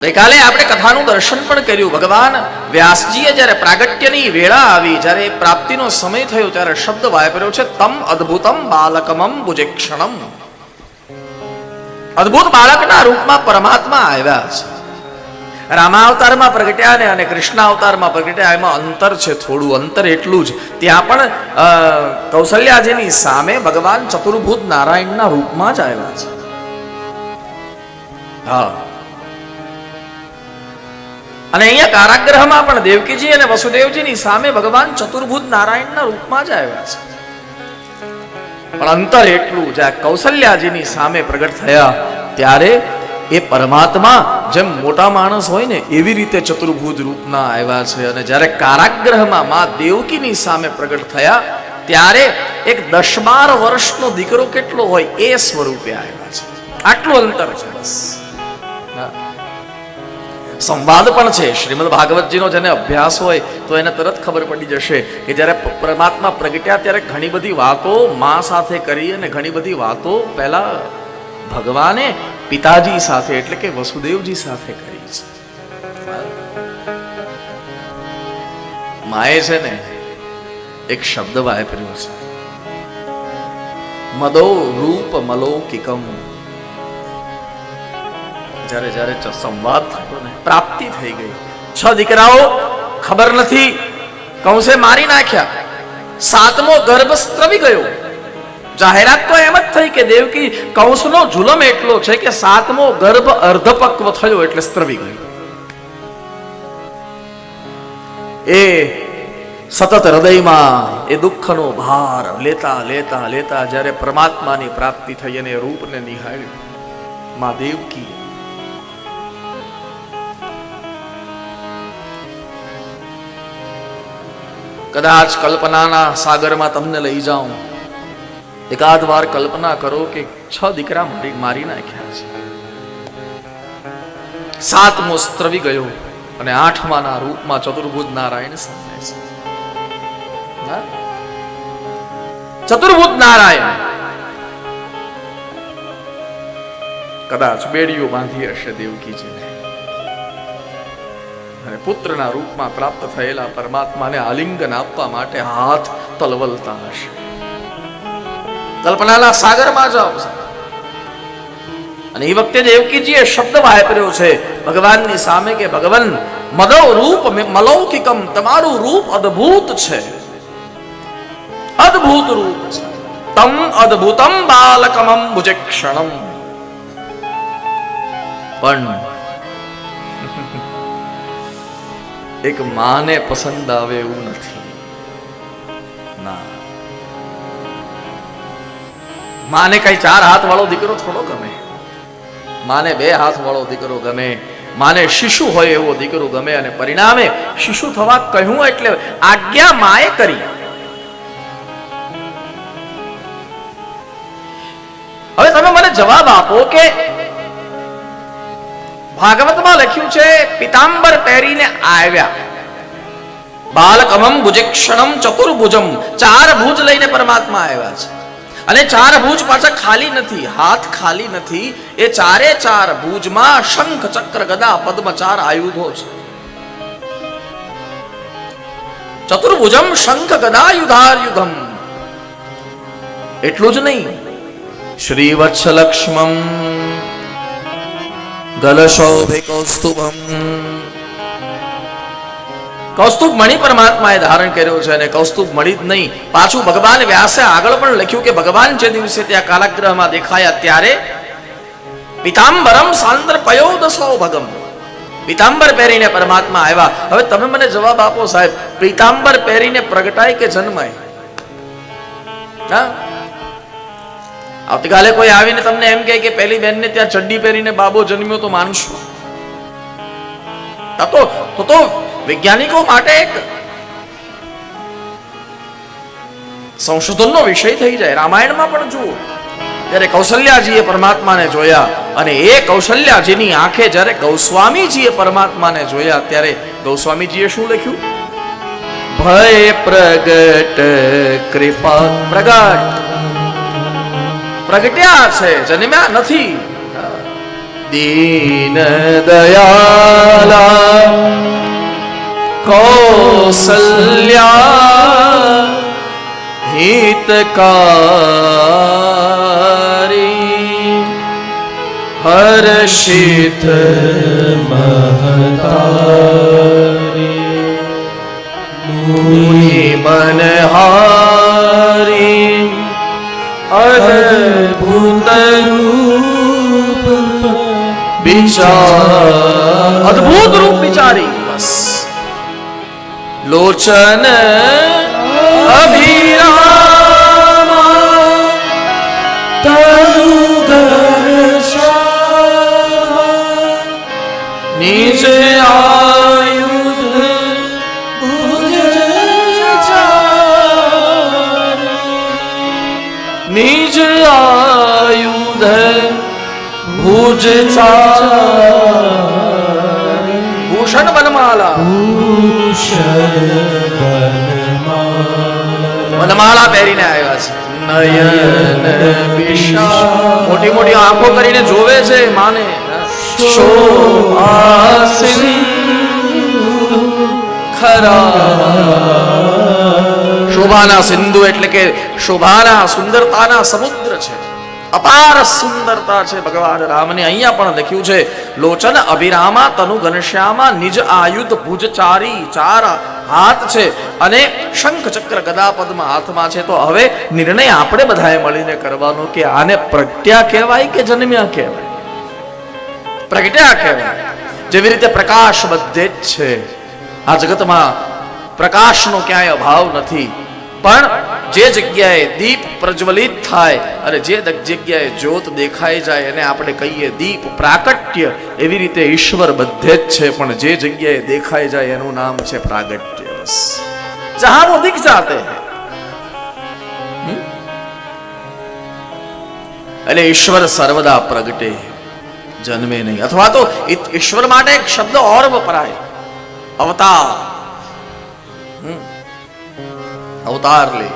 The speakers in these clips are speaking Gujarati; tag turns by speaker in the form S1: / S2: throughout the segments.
S1: ગઈકાલે આપણે કથાનું દર્શન પણ કર્યું. ભગવાન વ્યાસજીએ જ્યારે પ્રાગટ્યની વેળા આવી, જ્યારે પ્રાપ્તિનો સમય થયો, ત્યારે શબ્દ વાપર્યો છે, તમ અદ્ભુતમ બાલકમમ ભુજેક્ષણમ. અદ્ભુત બાળકના રૂપમાં પરમાત્મા આવ્યા છે. રામાવતારમાં પ્રગટ્યા ને અને કૃષ્ણ અવતારમાં પ્રગટ્યા, એમાં અંતર છે, થોડું અંતર એટલું જ. ત્યાં પણ કૌશલ્યાજીની સામે ભગવાન ચતુર્ભુત નારાયણના રૂપમાં જ આવ્યા છે. હા. અને અહીંયા કારાગ્રહમાં પણ દેવકીજી અને વસુદેવજીની સામે ભગવાન ચતુર્ભુજ નારાયણના રૂપમાં જ આવ્યા છે. પણ અંતર એટલું જ્યાં કૌશલ્યાજીની સામે પ્રગટ થયા ત્યારે એ પરમાત્મા જેમ મોટા માણસ હોય ને એવી રીતે ચતુર્ભુજ રૂપના આવ્યા છે. અને જ્યારે કારાગ્રહમાં મા દેવકીની સામે પ્રગટ થયા ત્યારે એક દસ બાર વર્ષનો દીકરો કેટલો હોય એ સ્વરૂપે આવ્યા છે. આટલું અંતર છે બસ. સંવાદ પણ છે. શ્રીમદ ભાગવતજીનો જેને અભ્યાસ હોય તો એને તરત ખબર પડી જશે કે જ્યારે પરમાત્મા પ્રગટ્યા ત્યારે ઘણી બધી વાતો મા સાથે કરી અને ઘણી બધી વાતો પહેલા ભગવાને પિતાજી સાથે એટલે કે વસુદેવજી સાથે કરી છે. માએ છે ને એક શબ્દ વાપર્યો છે. મદો રૂપ મલૌકિકમ. જ્યારે જ્યારે સંવાદ થયો ને પ્રાપ્તિ થઈ ગઈ. છ દીકરાઓ, ખબર નથી, કંસે મારી નાખ્યા. સાતમો ગર્ભ સ્ત્રવી ગયો. જાહેરાત તો એમ જ થઈ કે દેવકી, કંસનો જુલમ એટલો છે કે સાતમો ગર્ભ અર્ધપક્વ થયો એટલે સ્ત્રવી ગયો. એ સતત હૃદયમાં એ દુઃખનો ભાર લેતા લેતા લેતા જ્યારે પરમાત્માની પ્રાપ્તિ થઈ અને રૂપને નિહાળ્યું, મા દેવકી કદાચ કલ્પનાના સાગરમાં તમને લઈ જાઉં. એકાદ વાર કલ્પના કરો કે છ દીકરા મારી મારી નાખ્યા છે. સાતમો સ્ત્રવી ગયો અને આઠમાના રૂપમાં ચતુર્ભુજ નારાયણ સામે છે. ચતુર્ભુજ નારાયણ. કદાચ બેડીઓ બાંધી હશે દેવકીજીને. અને પુત્રના રૂપમાં પ્રાપ્ત થયેલા પરમાત્માને આલિંગન આપવા માટે હાથ તલવલતા હશે. કલ્પનાના સાગરમાં જાઓ અને એ વખતે દેવકીજીએ શબ્દ વાપર્યો છે, ભગવાનની સામે કે ભગવાન, મદો રૂપ મલૌકિકમ, તમારું રૂપ અદ્ભુત છે. અદ્ભુત રૂપ છે. તમ અદ્ભુતમ બાલકમમ ભુજક્ષણમ. પણ એક માને પસંદ આવે એવું નથી. ના. માને કઈ ચાર હાથ વાળો દીકરો થોડો ગમે. માને બે હાથ વાળો દીકરો ગમે. માને શિશુ હોય એવો દીકરો ગમે અને પરિણામે શિશુ થવા કહ્યું એટલે આજ્ઞા માએ કરી. હવે તમે મને જવાબ આપો કે ભાગવતમાં લખ્યું છે, પિતાંબર પહેરીને આવ્યા. બાલકમમ ભુજક્ષણમ ચતુર્ભુજમ. ચાર ભુજ લઈને પરમાત્મા આવ્યા છે. અને ચાર ભુજ પાછા ખાલી નથી, હાથ ખાલી નથી. એ ચારે ચાર ભુજમાં શંખ, ચક્ર, ગદા, પદ્મ ચાર આયુધો છે. ચતુર્ભુજમ શંખ, ગદા યુધાયુધમ એટલું જ નહીં. શ્રી વત્સલક્ષ્મમ કૌસ્તુભમ કૌસ્તુભ મણિ પરમાત્માએ ધારણ કર્યો છે અને કૌસ્તુભ મણિ જ નહીં, પાછું ભગવાન વ્યાસે આગળ પણ લખ્યું કે ભગવાન જે દિવસે ત્યાં કાલાગ્રહમાં દેખાયા ત્યારે પિતાંબરમ સાંદ્ર પયોદસો ભગમ. પિતાંબર પહેરીને પરમાત્મા આવ્યા. હવે તમે મને જવાબ આપો સાહેબ, પિતાંબર પહેરીને પ્રગટાય કે જન્માય? હા? આવતીકાલે કોઈ આવીને તમને એમ કહે કે પહેલી બેનને ત્યાં ચડ્ડી પહેરીને બાબો જન્મ્યો તો માનશો તો તો તો વૈજ્ઞાનિકો માટે એક સંશોધનનો વિષય થઈ જાય. રામાયણમાં પણ જુઓ. ત્યારે કૌશલ્યાજીએ પરમાત્માને જોયા અને એ કૌશલ્યાજીની આંખે જ્યારે ગૌસ્વામીજીએ પરમાત્માને જોયા ત્યારે ગૌસ્વામીજીએ શું લખ્યું? ભય પ્રગટ કૃપા. પ્રગટ. પ્રગટ્યા છે જન્મ્યા નથી. દીન દયાલા કૌસલ્યા હિતકારી હર્ષિત મહતારી. મુનિ મનહા અદભુત રૂપ બિચારી અદભુત રૂપ બિચારી બસ. લોચન અભિરામ. આયુધ ભુજ ભૂષણ વનમાલા ભૂષણ વનમાલા પહેરીને આવ્યા છે નયન વિશા મોટી મોટી આંખો કરીને જોવે છે માને શોભા સિંધુ ખરા શોભાના સિંધુ એટલે કે શોભાના સુંદરતાના સમુદ્ર છે. અપાર સુંદરતા છે ભગવાન રામને. અહીંયા પણ લખ્યું છે, લોચન અભિરામા તનુ ઘનશ્યામા નિજ આયુધ ભુજચારી ચાર હાથ છે અને શંખ ચક્ર ગદા પદમાં હાથમાં છે. તો હવે નિર્ણય આપણે બધાએ મળીને કરવાનો કે આને પ્રગટ્યા કહેવાય કે જન્મ્યા કહેવાય? પ્રગટ્યા કહેવાય. જેવી રીતે પ્રકાશ બધે જ છે. આ જગતમાં પ્રકાશનો ક્યાંય અભાવ નથી. પણ જે જગ્યાએ દીપ પ્રજ્વલિત થાય અને જે જગ્યાએ જ્યોત દેખાઈ જાય એને આપણે કહીએ દીપ પ્રાકટ્ય એવી રીતે ઈશ્વર બધે જ છે, પણ જે જગ્યાએ દેખાઈ જાય એનું નામ છે પ્રાગટ્ય. બસ. જહાં વો દિખ જાતે એટલે ઈશ્વર સર્વદા પ્રગટે જન્મે નહીં. અથવા તો ઈશ્વર માટે એક શબ્દ ઓર વપરાય અવતાર. अवतार ले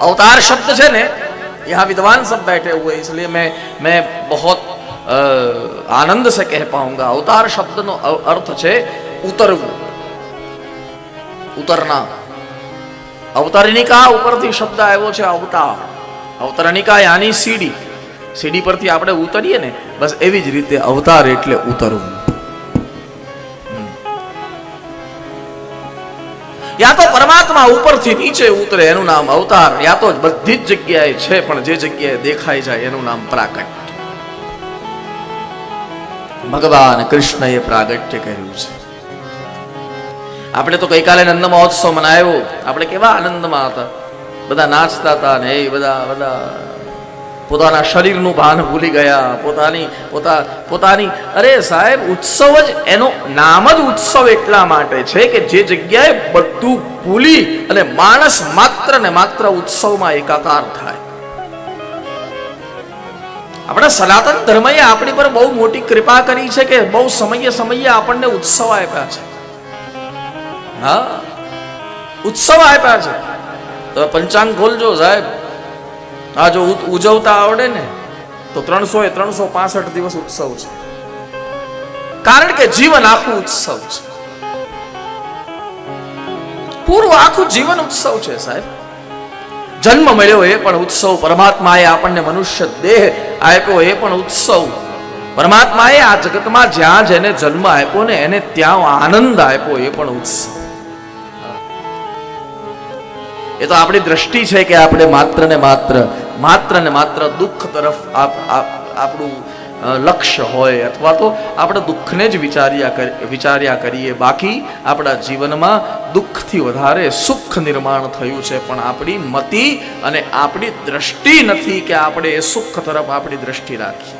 S1: अवतार शब्द છે ને यहाँ विद्वान सब बैठे हुए हैं, इसलिए मैं मैं बहुत अ, आनंद से कह पाऊंगा अवतार शब्द નો અ- અર્થ છે ઉતરવું ઉતરના અવતરણિકા ઉપરથી શબ્દ આવ્યો છે અવતાર અવતરણિકા યાની સીડી સીડી પરથી આપણે ઉતરીએ ને બસ એવી જ રીતે અવતાર એટલે ઉતરવું યા તો પરમાત્મા ઉપરથી નીચે ઉતરે, એનું નામ અવતાર. યા તો બધી જ જગ્યાએ છે, પણ જે જગ્યાએ દેખાઈ જાય, એનું નામ પ્રાગટ્ય. ભગવાન કૃષ્ણએ પ્રાગટ્ય કર્યું છે. આપણે તો ગઈકાલે નંદ મહોત્સવ મનાવ્યો આપણે કેવા આનંદમાં હતા. બધા નાચતા હતા ને એ બધા બધા પોતાના શરીરનું ભાન ભૂલી ગયા. પોતાની, પોતા, પોતાની, અરે સાહેબ, ઉત્સવ જ એનો નામ જ ઉત્સવ એટલા માટે છે કે જે જગ્યાએ બધું ભૂલી અને માણસ માત્ર ને માત્ર ઉત્સવમાં એકાકાર થાય. આપણા સનાતન ધર્મએ આપણી પર બહુ મોટી કૃપા કરી છે કે બહુ સમયે સમયે આપણને ઉત્સવ આપ્યા છે. હા? ઉત્સવ આપ્યા છે. તો પંચાંગ ખોલજો સાહેબ. આ જો ઉજવતા આવડે ને, તો ત્રણસો એ ત્રણસો પાસઠ દિવસ ઉત્સવ છે. કારણ કે જીવન આખું ઉત્સવ છે. પૂરું આખું જીવન ઉત્સવ છે, સાહેબ. જન્મ મળ્યો એ પણ ઉત્સવ, પરમાત્માએ આપણને મનુષ્ય દેહ આપ્યો એ પણ ઉત્સવ. પરમાત્માએ આ જગતમાં જ્યાં જેને જન્મ આપ્યો ને, એને ત્યાં આનંદ આપ્યો એ પણ ઉત્સવ. એ તો આપણી દ્રષ્ટિ છે કે આપણે માત્ર ને માત્ર માત્ર ને માત્ર દુઃખ તરફ આપ- આપ- આપણું લક્ષ્ય હોય અથવા તો આપણે દુઃખને જ વિચાર્યા વિચાર્યા કરીએ. બાકી આપણા જીવનમાં દુઃખથી વધારે સુખ નિર્માણ થયું છે. પણ આપણી મતિ અને આપણી દ્રષ્ટિ નથી કે આપણે એ સુખ તરફ આપણી દ્રષ્ટિ રાખીએ.